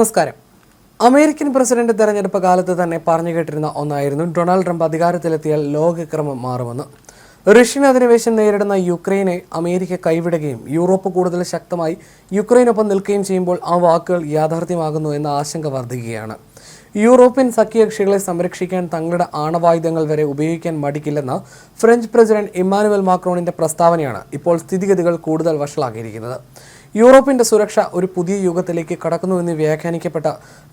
നമസ്കാരം. American president തെരഞ്ഞെടുപ്പ് കാലത്ത് തന്നെ പറഞ്ഞു കേട്ടിരുന്ന ഒന്നായിരുന്നു ഡൊണാൾഡ് ട്രംപ് അധികാരത്തിലെത്തിയാൽ ലോകക്രമം മാറുമെന്ന്. റഷ്യൻ അധിനിവേശം നേരിടുന്ന യുക്രൈനെ അമേരിക്ക കൈവിടുകയും യൂറോപ്പ് കൂടുതൽ ശക്തമായി യുക്രൈനൊപ്പം നിൽക്കുകയും ചെയ്യുമ്പോൾ ആ വാക്കുകൾ യാഥാർത്ഥ്യമാകുന്നു എന്ന ആശങ്ക വർദ്ധിക്കുകയാണ് യൂറോപ്യൻ സഖ്യകക്ഷികളെ സംരക്ഷിക്കാൻ തങ്ങളുടെ ആണവായുധങ്ങൾ വരെ ഉപയോഗിക്കാൻ മടിക്കില്ലെന്ന ഫ്രഞ്ച് പ്രസിഡന്റ് ഇമ്മാനുവൽ മാക്രോണിന്റെ പ്രസ്താവനയാണ് ഇപ്പോൾ സ്ഥിതിഗതികൾ കൂടുതൽ വഷളാക്കിയിരിക്കുന്നത്. യൂറോപ്പിന്റെ സുരക്ഷ ഒരു പുതിയ യുഗത്തിലേക്ക് കടക്കുന്നുവെന്ന് വ്യാഖ്യാനിക്കപ്പെട്ട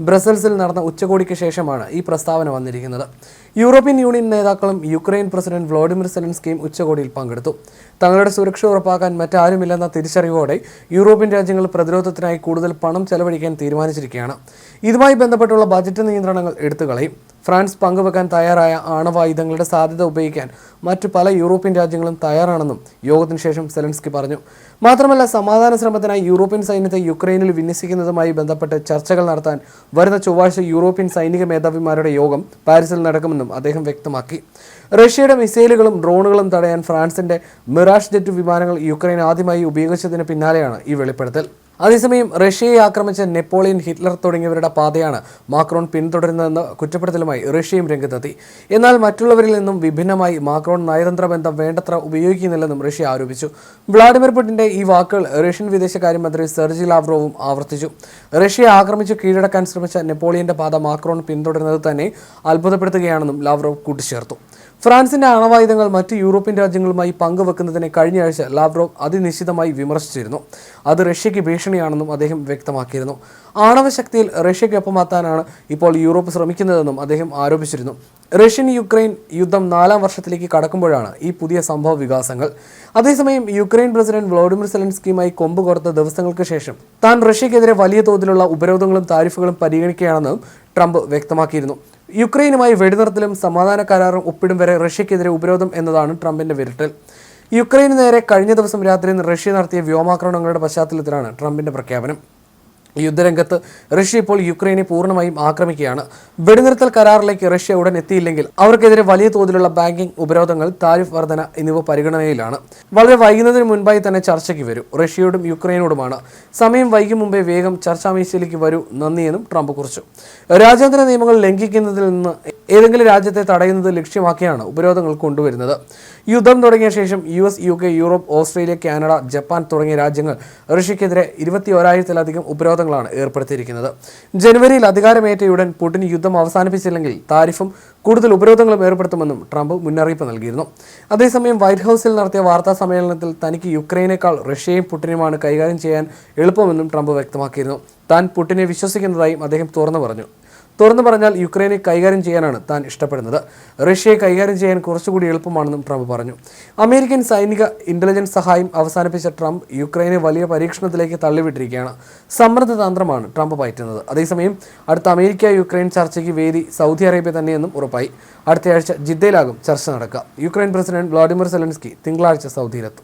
ബ്രസൽസിൽ നടന്ന ഉച്ചകോടിക്ക് ശേഷമാണ് ഈ പ്രസ്താവന വന്നിരിക്കുന്നത്. യൂറോപ്യൻ യൂണിയൻ നേതാക്കളും യുക്രൈൻ പ്രസിഡന്റ് വ്ളോഡിമിർ സെലൻസ്കിയും ഉച്ചകോടിയിൽ പങ്കെടുത്തു. തങ്ങളുടെ സുരക്ഷ ഉറപ്പാക്കാൻ മറ്റാരുമില്ലെന്ന തിരിച്ചറിവോടെ യൂറോപ്യൻ രാജ്യങ്ങൾ പ്രതിരോധത്തിനായി കൂടുതൽ പണം ചെലവഴിക്കാൻ തീരുമാനിച്ചിരിക്കുകയാണ്. ഇതുമായി ബന്ധപ്പെട്ടുള്ള ബജറ്റ് നിയന്ത്രണങ്ങൾ എടുത്തുകളയും. ഫ്രാൻസ് പങ്കുവെക്കാൻ തയ്യാറായ ആണവായുധങ്ങളുടെ സാധ്യത ഉപയോഗിക്കാൻ മറ്റു പല യൂറോപ്യൻ രാജ്യങ്ങളും തയ്യാറാണെന്നും യോഗത്തിന് ശേഷം സെലൻസ്കി പറഞ്ഞു. മാത്രമല്ല സമാധാന ശ്രമത്തിനായി യൂറോപ്യൻ സൈന്യത്തെ യുക്രൈനിൽ വിന്യസിക്കുന്നതുമായി ബന്ധപ്പെട്ട് ചർച്ചകൾ നടത്താൻ വരുന്ന ചൊവ്വാഴ്ച യൂറോപ്യൻ സൈനിക മേധാവിമാരുടെ യോഗം പാരീസിൽ നടക്കുമെന്നും അദ്ദേഹം വ്യക്തമാക്കി. റഷ്യയുടെ മിസൈലുകളും ഡ്രോണുകളും തടയാൻ ഫ്രാൻസിന്റെ മിറാഷ് ജെറ്റ് വിമാനങ്ങൾ യുക്രൈൻ ആദ്യമായി ഉപയോഗിച്ചതിന് പിന്നാലെയാണ് ഈ വെളിപ്പെടുത്തൽ. അതേസമയം റഷ്യയെ ആക്രമിച്ച നെപ്പോളിയൻ ഹിറ്റ്ലർ തുടങ്ങിയവരുടെ പാതയാണ് മാക്രോൺ പിന്തുടരുന്നതെന്ന കുറ്റപ്പെടുത്തലുമായി റഷ്യയും രംഗത്തെത്തി. എന്നാൽ മറ്റുള്ളവരിൽ നിന്നും വിഭിന്നമായി മാക്രോൺ നയതന്ത്ര ബന്ധം വേണ്ടത്ര ഉപയോഗിക്കുന്നില്ലെന്നും റഷ്യ ആരോപിച്ചു. വ്ളാഡിമിർ പുടിന്റെ ഈ വാക്കുകൾ റഷ്യൻ വിദേശകാര്യമന്ത്രി സെർജി ലാവ്റോവും ആവർത്തിച്ചു. റഷ്യയെ ആക്രമിച്ച് കീഴടക്കാൻ ശ്രമിച്ച നെപ്പോളിയന്റെ പാത മാക്രോൺ പിന്തുടരുന്നത് തന്നെ അത്ഭുതപ്പെടുത്തുകയാണെന്നും ലാവ്റോവ് കൂട്ടിച്ചേർത്തു. ഫ്രാൻസിന്റെ ആണവായുധങ്ങൾ മറ്റ് യൂറോപ്യൻ രാജ്യങ്ങളുമായി പങ്കുവെക്കുന്നതിനെ കഴിഞ്ഞ ആഴ്ച ലാവ്റോവ് അതിനിശ്ചിതമായി വിമർശിച്ചിരുന്നു. അത് റഷ്യയ്ക്ക് ഭീഷണിയാണെന്നും അദ്ദേഹം വ്യക്തമാക്കിയിരുന്നു. ആണവശക്തിയിൽ റഷ്യയ്ക്കൊപ്പമെത്താനാണ് ഇപ്പോൾ യൂറോപ്പ് ശ്രമിക്കുന്നതെന്നും അദ്ദേഹം ആരോപിച്ചിരുന്നു. റഷ്യൻ യുക്രൈൻ യുദ്ധം നാലാം വർഷത്തിലേക്ക് കടക്കുമ്പോഴാണ് ഈ പുതിയ സംഭവ വികാസങ്ങൾ. അതേസമയം യുക്രൈൻ പ്രസിഡന്റ് വ്ളോഡിമിർ സെലൻസ്കിയുമായി കൊമ്പ് കോർത്ത ദിവസങ്ങൾക്ക് ശേഷം താൻ റഷ്യക്കെതിരെ വലിയ തോതിലുള്ള ഉപരോധങ്ങളും താരിഫുകളും പരിഗണിക്കുകയാണെന്നും ട്രംപ് വ്യക്തമാക്കിയിരുന്നു. യുക്രൈനുമായി വെടിനിർത്തലും സമാധാന കരാറും ഒപ്പിടും വരെ റഷ്യക്കെതിരെ ഉപരോധം എന്നതാണ് ട്രംപിന്റെ വിരട്ടൽ. യുക്രൈന് നേരെ കഴിഞ്ഞ ദിവസം രാത്രി റഷ്യ നടത്തിയ വ്യോമാക്രമണങ്ങളുടെ പശ്ചാത്തലത്തിലാണ് ട്രംപിന്റെ പ്രഖ്യാപനം. യുദ്ധരംഗത്ത് റഷ്യ ഇപ്പോൾ യുക്രൈനെ പൂർണമായും ആക്രമിക്കുകയാണ്. വെടിനിർത്തൽ കരാറിലേക്ക് റഷ്യ ഉടൻ എത്തിയില്ലെങ്കിൽ അവർക്കെതിരെ വലിയ തോതിലുള്ള ബാങ്കിംഗ് ഉപരോധങ്ങൾ താരിഫ് വർധന എന്നിവ പരിഗണനയിലാണ്. വളരെ വൈകുന്നതിന് മുൻപായി തന്നെ ചർച്ചയ്ക്ക് വരും. റഷ്യയോടും യുക്രൈനോടുമാണ്. സമയം വൈകും മുമ്പേ വേഗം ചർച്ചാമേശയിലേക്ക് വരൂ. നന്ദിയെന്നും ട്രംപ് കുറിച്ചു. രാജ്യാന്തര നിയമങ്ങൾ ലംഘിക്കുന്നതിൽ നിന്ന് ഏതെങ്കിലും രാജ്യത്തെ തടയുന്നത് ലക്ഷ്യമാക്കിയാണ് ഉപരോധങ്ങൾ കൊണ്ടുവരുന്നത്. യുദ്ധം തുടങ്ങിയ ശേഷം U S U K Europe Australia Canada Japan തുടങ്ങിയ രാജ്യങ്ങൾ റഷ്യക്കെതിരെ ഇരുപത്തി ഒരായിരത്തിലധികം ഉപരോധങ്ങളാണ് ഏർപ്പെടുത്തിയിരിക്കുന്നത്. ജനുവരിയിൽ അധികാരമേറ്റയുടൻ പുടിൻ യുദ്ധം അവസാനിപ്പിച്ചില്ലെങ്കിൽ താരിഫും കൂടുതൽ ഉപരോധങ്ങളും ഏർപ്പെടുത്തുമെന്നും ട്രംപ് മുന്നറിയിപ്പ് നൽകിയിരുന്നു. അതേസമയം വൈറ്റ് ഹൗസിൽ നടത്തിയ വാർത്താ സമ്മേളനത്തിൽ തനിക്ക് യുക്രൈനേക്കാൾ റഷ്യയും പുടിനുമാണ് കൈകാര്യം ചെയ്യാൻ എളുപ്പമെന്നും ട്രംപ് വ്യക്തമാക്കിയിരുന്നു. താൻ പുടിനെ വിശ്വസിക്കുന്നതായും അദ്ദേഹം തുറന്നു പറഞ്ഞു. തുറന്നു പറഞ്ഞാൽ യുക്രൈനെ കൈകാര്യം ചെയ്യാനാണ് താൻ ഇഷ്ടപ്പെടുന്നത്. റഷ്യയെ കൈകാര്യം ചെയ്യാൻ കുറച്ചുകൂടി എളുപ്പമാണെന്നും ട്രംപ് പറഞ്ഞു. അമേരിക്കൻ സൈനിക ഇന്റലിജൻസ് സഹായം അവസാനിപ്പിച്ച ട്രംപ് യുക്രൈനെ വലിയ പരീക്ഷണത്തിലേക്ക് തള്ളിവിട്ടിരിക്കുകയാണ്. സമ്മർദ്ദ തന്ത്രമാണ് ട്രംപ് പയറ്റുന്നത്. അതേസമയം അടുത്ത അമേരിക്ക യുക്രൈൻ ചർച്ചയ്ക്ക് വേദി സൗദി അറേബ്യ തന്നെയെന്നും ഉറപ്പായി. അടുത്തയാഴ്ച ജിദ്ദയിലാകും ചർച്ച നടക്കുക. യുക്രൈൻ പ്രസിഡന്റ് വ്ളാഡിമിർ സെലൻസ്കി തിങ്കളാഴ്ച സൗദിയിലെത്തും.